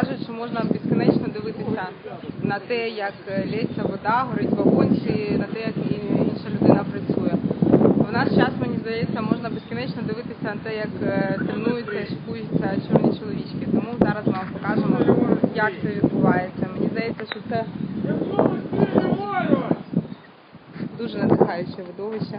Кажуть, що можна безконечно дивитися на те, як е, лється вода, горить вогонь, чи на те, як інша людина працює. В наш час, мені здається, можна безкінечно дивитися на те, як е, тренуються і шикуються чорні чоловічки. Тому зараз ми вам покажемо, як це відбувається. Мені здається, що це дуже надихаюче видовище.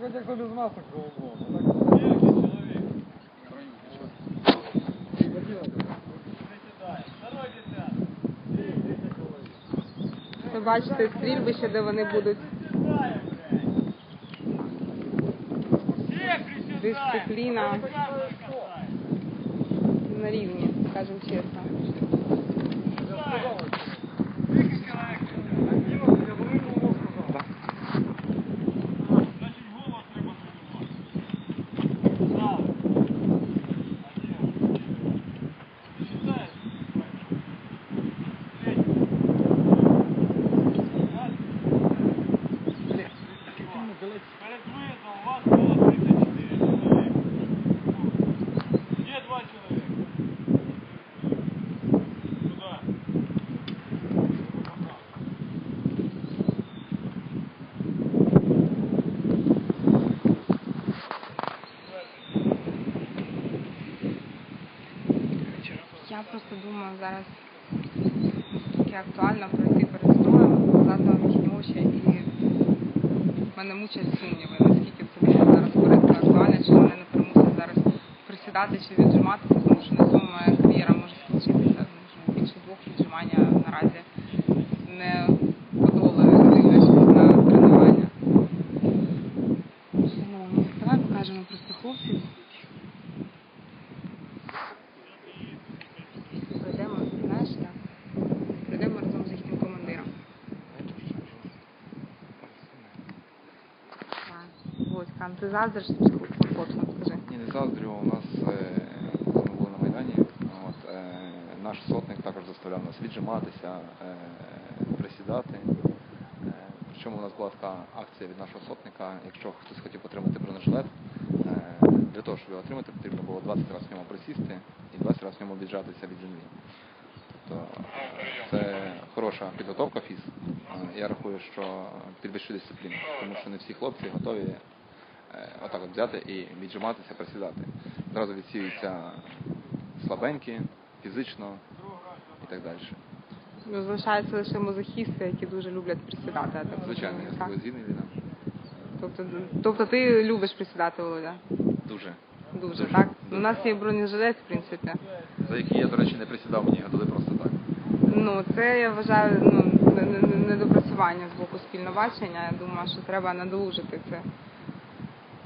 Те, кто без масок десят. Ви бачите стрільбище, де вони будуть. Дисципліна. На рівні, скажімо чесно. Читає. Скільки чоловік? Значить, голос треба тримати. Правильно. Один. Ти читаєш? Третій. Раз. Перед виїздом у вас було 34 чоловік. Є два чоловіка. Куда? Я просто думаю зараз таке актуально пройти перед строєм, показати очі і мене мучать сумніви, наскільки це буде зараз коректно актуально, чи мене не примусить зараз присідати чи віджиматися, тому що на цьому моя кар'єра може скінчитися. Тому що Більше двох віджимання наразі не подолаю, дивлячись на тренування. Шановні, давай покажемо просто хлопців. Ти заздриш цим скажи. Ні, не заздрю. У нас е, ми були на Майдані. От, е, наш сотник також заставляв нас віджиматися, е, присідати. Причому у нас була така акція від нашого сотника, якщо хтось хотів отримати бронежилет, для того, щоб його отримати, потрібно було 20 разів в ньому присісти і 20 разів в ньому віджатися від землі. Тобто це хороша підготовка фіз. Я рахую, що підвищує дисципліну, тому що не всі хлопці готові отак от взяти і віджиматися, присідати. Зразу відсіюються слабенькі, фізично і так далі. Ну, Залишаються лише мазохісти, які дуже люблять присідати. я так Звичайно, я розумію, так? Ліна. Тобто, тобто ти любиш присідати, Володя? Дуже. Дуже, Дуже. так? У нас є бронежилет, в принципі. За які я, до речі, не присідав, мені готові просто так. Ну, це я вважаю ну, не- не- не- недопрацювання з боку спільного бачення. Я думаю, що треба надолужити це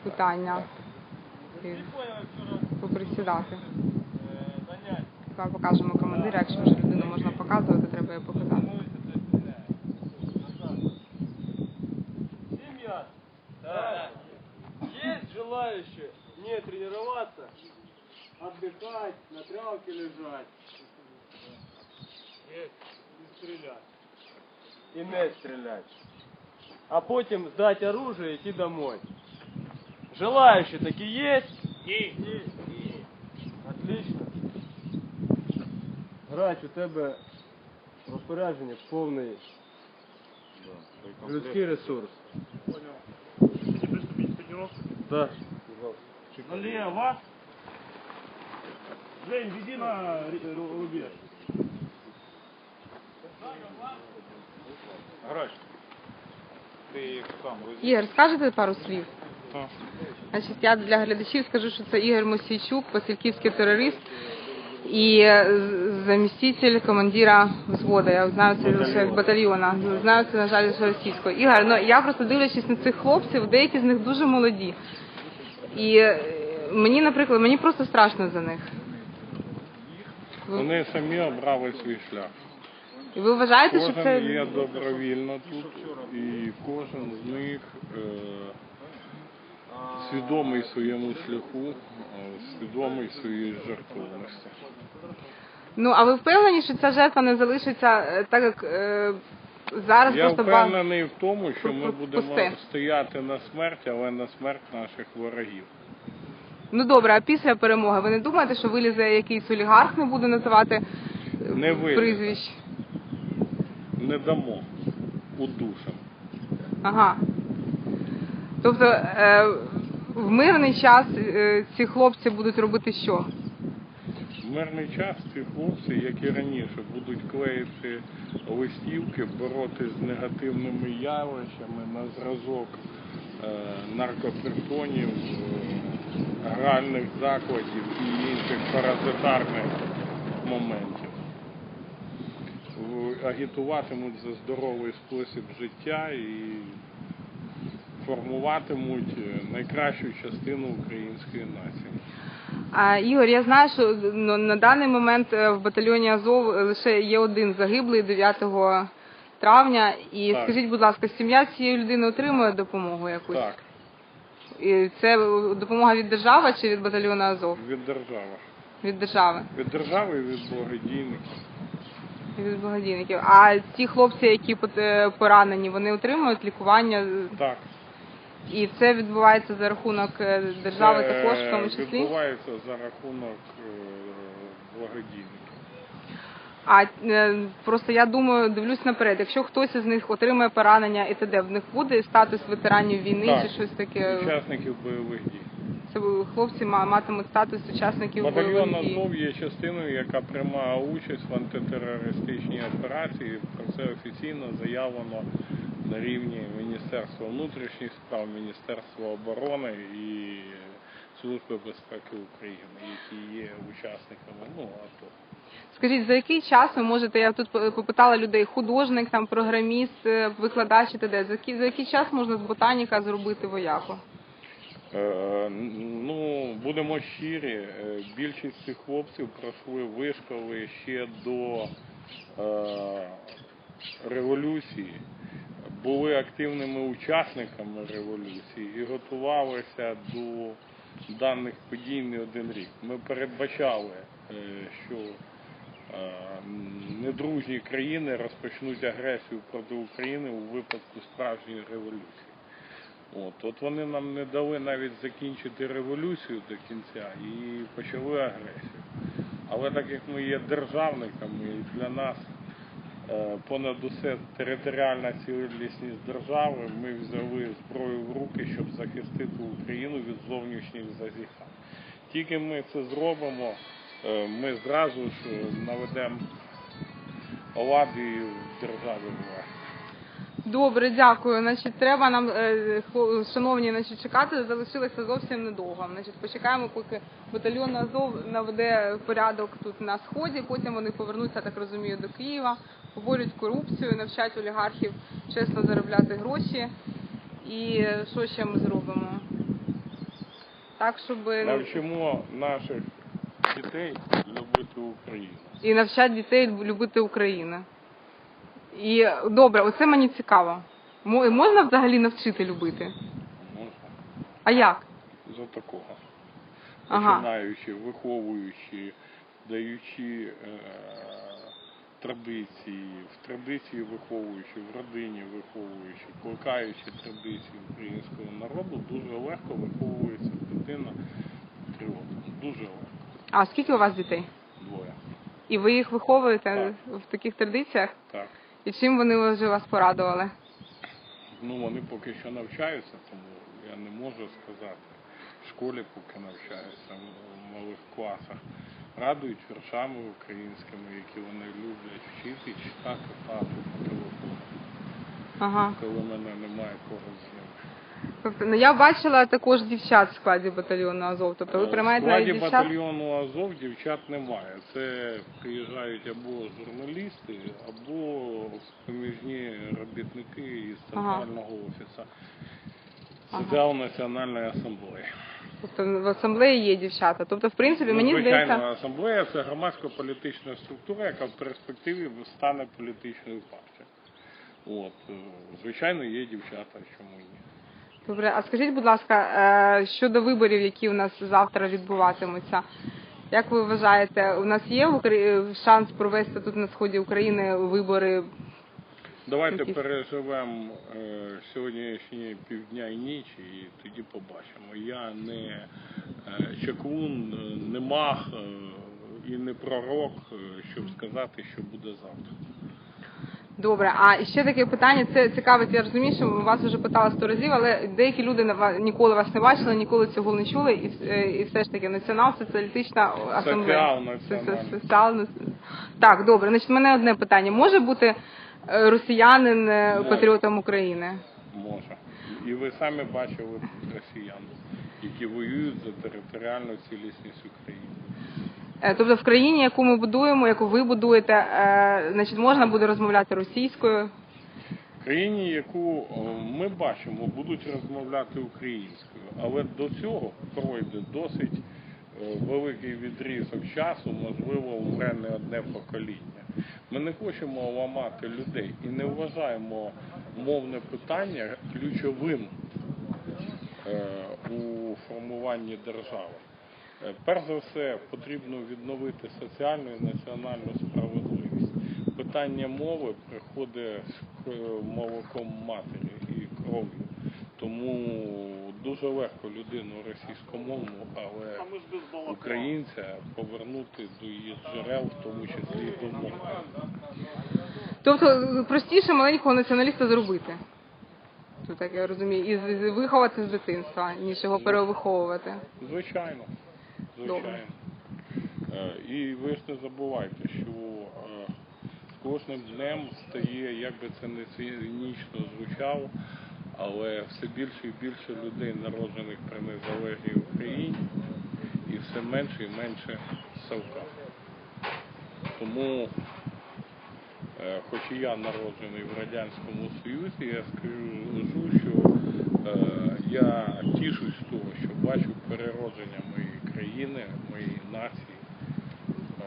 питання і Поняли вчора поприсідати. е, заняття. Давай покажемо командира, якщо вже людину можна показувати, треба її показати. Семья. Да. Есть желающие не тренироваться, отдыхать, на травке лежать. Есть. И стрелять. И не стрелять. А потом сдать оружие и идти домой. Желающие такие есть? Есть. Есть. Отлично. Грач, у тебе розпорядження повний людський ресурс. приступить к тренировке. Да. Налево. Жень, веди на ру- рубеж. Грач. Ти сам Ігор, скажете пару слів? Значить, я для глядачів скажу, що це Ігор Мосійчук, посільківський терорист і заміститель командира взводу. Я знаю це лише як батальйона. Знаю це, на жаль, лише російською. Ігор, ну я просто дивлячись на цих хлопців, деякі з них дуже молоді. І е, мені, наприклад, мені просто страшно за них. Вони самі обрали свій шлях. і ви вважаєте, що це є добровільно тут, і кожен з них е, свідомий своєму шляху, е, свідомий своїй жертовності. Ну а ви впевнені, що ця жертва не залишиться е, так, як е, зараз Я просто впевнений в тому, що ми будемо пусте. стояти на смерть, але на смерть наших ворогів. Ну добре, а після перемоги ви не думаєте, що вилізе якийсь олігарх, не буду називати е, Не вилізе. прізвищ? Не дамо удушим. Ага. Тобто е, в мирний час е, ці хлопці будуть робити що? В мирний час ці хлопці, як і раніше, будуть клеїти листівки, боротися з негативними явищами на зразок е, наркопритонів, е, гральних закладів і інших паразитарних моментів. Агітуватимуть за здоровий спосіб життя і формуватимуть е, найкращу частину української нації. А Ігор, я знаю, що ну, на даний момент е, в батальйоні Азов лише є один загиблий 9 травня. І Так. скажіть, будь ласка, сім'я цієї людини отримує допомогу якусь? Так, І це допомога від держави чи від батальйону Азов? від держави. Від держави. Від держави і від благодійників. Від благодійників. А ті хлопці, які е, поранені, вони отримують лікування, Так. І це відбувається за рахунок е, держави Це також, в тому числі. відбувається за рахунок е, благодійників. А е, просто я думаю, дивлюсь наперед. Якщо хтось із них отримає поранення і т.д., в них буде статус ветеранів війни Так. чи щось таке. Учасників бойових дій. Це хлопці ма- матимуть статус учасників Батальйон бойових дій. Азов є частиною, яка приймає участь в антитерористичній операції. Про це офіційно заявлено на рівні Міністерства внутрішніх справ, Міністерства оборони і Служби безпеки України, які є учасниками ну, АТО. Скажіть, за який час ви можете, я тут попитала людей, художник, там програміст, е, викладач і т.д. За який, за який час можна з ботаніка зробити вояку? Е, Ну, будемо щирі, е, більшість цих хлопців пройшли вишколи ще до е, революції, були активними учасниками революції і готувалися до даних подій не один рік. Ми передбачали, е, що е, недружні країни розпочнуть агресію проти України у випадку справжньої революції. От, от вони нам не дали навіть закінчити революцію до кінця і почали агресію. Але так як ми є державниками, для нас понад усе територіальна цілісність держави, ми взяли зброю в руки, щоб захистити Україну від зовнішніх зазіхань. Тільки ми це зробимо, е, ми зразу ж е, наведемо лади в державі. Добре, дякую. Значить, треба нам, е, шановні, значить, чекати залишилося зовсім недовго. Значить, почекаємо, поки батальйон Азов наведе порядок тут на сході. Потім вони повернуться, так розумію, до Києва, поборють корупцію, навчать олігархів чесно заробляти гроші. І е, що ще ми зробимо? Так, щоб Навчимо наших дітей любити Україну. і навчать дітей любити Україну. І добре, оце мені цікаво. Можна взагалі навчити любити? Можна А як? за такого. Ага. Починаючи, виховуючи, даючи е, традиції, в традиції виховуючи, в родині виховуючи, плекаючи традиції українського народу, дуже легко виховується дитина патріотом. Дуже легко. А скільки у вас дітей? Двоє. І ви їх виховуєте в таких традиціях? Так. І чим вони вже вас порадували? Ну, вони поки що навчаються, тому я не можу сказати. В школі поки навчаються в малих класах. Радують віршами українськими, які вони люблять вчити, читати тату по телефону, Ага. коли мене немає поруч з ними. Тобто, ну я бачила також дівчат в складі батальйону Азов. Тобто ви Е, В приймаєте складі навіть дівчат? батальйону Азов дівчат немає. Це приїжджають або журналісти, або поміжні робітники із Ага. центрального офісу. Ага. Соціал Національної асамблеї. Тобто в асамблеї є дівчата. Тобто, в принципі, Ну, мені звичайно, здається, асамблея це громадсько-політична структура, яка в перспективі стане політичною партією. От, е, звичайно, є дівчата, чому ні. Добре, а скажіть, будь ласка, е, щодо виборів, які у нас завтра відбуватимуться, як ви вважаєте, у нас є шанс провести тут на сході України вибори? Давайте переживемо е, сьогоднішні півдня і ніч, і тоді побачимо. Я не е, чаклун, е, не маг е, і не пророк, е, щоб сказати, що буде завтра. Добре, а ще таке питання, це цікавить, я розумію, що вас вже питала сто разів, але деякі люди на ва- ніколи вас не бачили, ніколи цього не чули, і, е, і все ж таки націонал-соціалістична асамблея. Соціал-національна. Соціал- Так, добре. Значить, в мене одне питання. Може бути росіянин е, патріотом України? Може. І ви самі бачили росіян, які воюють за територіальну цілісність України. Е, Тобто в країні, яку ми будуємо, яку ви будуєте, е, значить, можна буде розмовляти російською. В країні, яку ми бачимо, будуть розмовляти українською, але до цього пройде досить е, великий відрізок часу, можливо, умре не одне покоління. Ми не хочемо ламати людей і не вважаємо мовне питання ключовим е, у формуванні держави. Е, Перш за все, потрібно відновити соціальну і національну справедливість. Питання мови приходить з е, молоком матері і кров'ю. Тому дуже легко людину російськомовну, але українця повернути до її джерел, в тому числі і до мови. Тобто простіше маленького націоналіста зробити. Тут так я розумію, і з- з- виховати з дитинства, ніж його перевиховувати. Звичайно. Звичайно. Добре. Е, І ви ж не забувайте, що е, з кожним днем стає, як би це не цинічно звучало, але все більше і більше людей, народжених при незалежній Україні, і все менше і менше Савка. Тому, е, хоч і я народжений в Радянському Союзі, я скажу, що е, я тішусь з того, що бачу переродження моєї країни, моєї нації, е,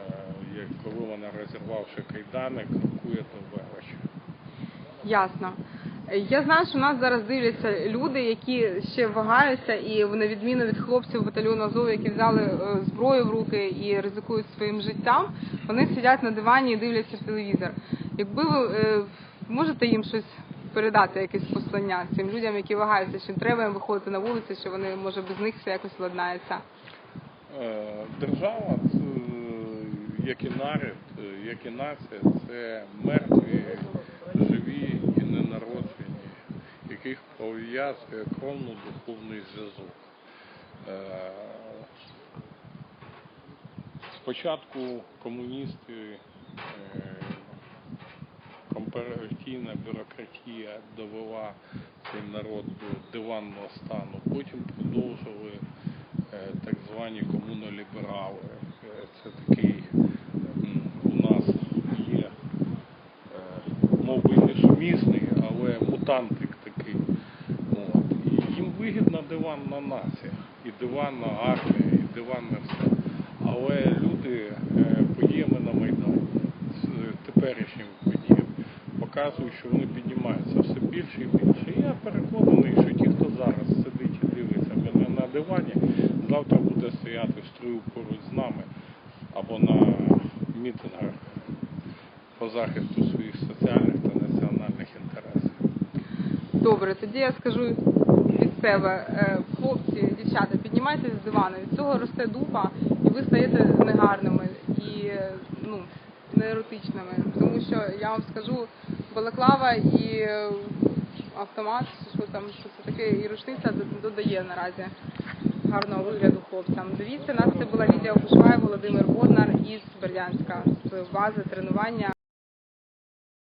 як коли вона розірвавши кайдани, крокує до величі. Ясно. Я знаю, що нас зараз дивляться люди, які ще вагаються, і на відміну від хлопців батальйону Азов, які взяли е, зброю в руки і ризикують своїм життям, вони сидять на дивані і дивляться в телевізор. Якби ви е, можете їм щось передати, якесь послання цим людям, які вагаються, що треба їм виходити на вулицю, що вони може без них все якось владнається. Е, Держава, як і народ, як і нація, це мертві, живі і ненароджені, яких пов'язує кровно-духовний зв'язок. Е, Спочатку комуністи, е, компаративна бюрократія довела цей народ до диванного стану, потім продовжили е, так звані комуноліберали. Це такий у нас є мов би не сумісний, але. От. І їм вигідна диванна нація, і диванна армія, і диванне все. Але люди е, подіями на Майдані, з теперішніми подіями, показують, що вони піднімаються все більше і більше. І я переконаний, що ті, хто зараз сидить і дивиться мене на дивані, завтра буде стояти в строю поруч з нами або на мітингах по захисту своїх соціальних та національних інтересів. Добре, тоді я скажу себе, Е, хлопці, дівчата, піднімайтесь з дивану. Від цього росте дупа, і ви стаєте негарними і е, ну, нееротичними. Тому що я вам скажу, балаклава і е, автомат, що там що це таке, і рушниця додає наразі гарного вигляду хлопцям. Дивіться, нас це була Лідія Кушвай, Володимир Боднар із Бердянська з бази тренування.